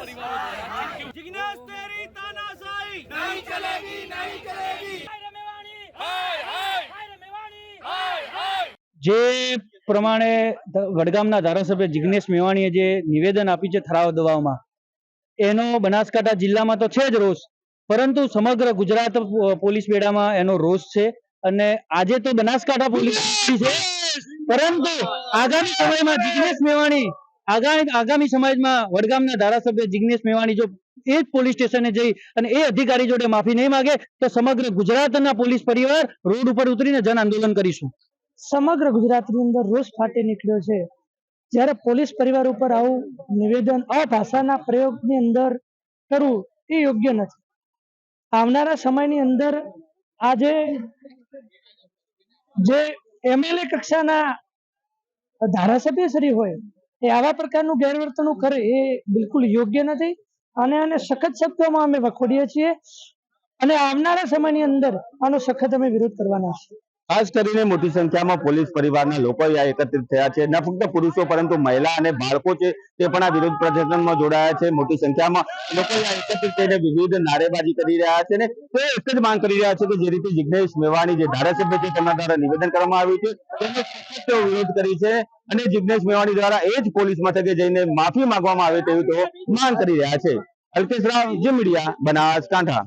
जिग्नेश तेरी तानाशाही नहीं चलेगी नहीं चलेगी જે પ્રમાણે વડગામના ધારાસભ્ય જિગ્નેશ મેવાણીએ જે નિવેદન આપ્યું છે ઠરાવ દવામાં એનો બનાસકાંઠા જિલ્લામાં તો છે જ રોષ પરંતુ સમગ્ર ગુજરાત પોલીસ બેડામાં એનો રોષ છે અને આજે તો બનાસકાંઠા પોલીસ છે. પરંતુ આગામી સમયમાં જિગ્નેશ મેવાણી આગામી સમાજમાં વડગામના ધારાસભ્ય જિગ્નેશ મેવાણી જો એ જ પોલીસ સ્ટેશને જઈ અને એ અધિકારી જોડે માફી નહીં માગે, તો સમગ્ર ગુજરાતના પોલીસ પરિવાર રોડ ઉપર ઉતરીને જન આંદોલન કરીશું. સમગ્ર ગુજરાતની અંદર રોષ ફાટી નીકળ્યો છે. જ્યારે પોલીસ પરિવાર ઉપર આવું નિવેદન આ ભાષાના પ્રયોગની અંદર કરવું એ યોગ્ય નથી. આવનારા સમયની અંદર આજે જે એમએલએ કક્ષાના ધારાસભ્ય શ્રી હોય એ આવા પ્રકારનું ગેરવર્તણૂક કરે એ બિલકુલ યોગ્ય નથી. અને આને સખત શબ્દોમાં અમે વખોડીએ છીએ. અને આવનારા સમયની અંદર આનો સખત અમે વિરોધ કરવાના છીએ. ખાસ કરીને મોટી સંખ્યામાં પોલીસ પરિવારના લોકો એકત્રિત થયા છે. ન ફક્ત પુરુષો, પરંતુ મહિલા અને બાળકો છે તે પણ આ વિરોધ પ્રદર્શનમાં જોડાયા છે. મોટી સંખ્યામાં લોકો એકત્રિત થઈને વિવિધ નારેબાજી કરી રહ્યા છે અને તે એક જ માંગ કરી રહ્યા છે કે જે રીતે જિજ્ઞેશ મેવાણી, જે ધારાસભ્ય છે, તેમના દ્વારા નિવેદન કરવામાં આવ્યું છે. તેનો સખત વિરોધ કરી છે અને જિજ્ઞેશ મેવાણી દ્વારા એ જ પોલીસ મથકે જઈને માફી માંગવામાં આવે તેવી તેઓ માંગ કરી રહ્યા છે. અલ્પેશ રાવ, જે મીડિયા બનાસકાંઠા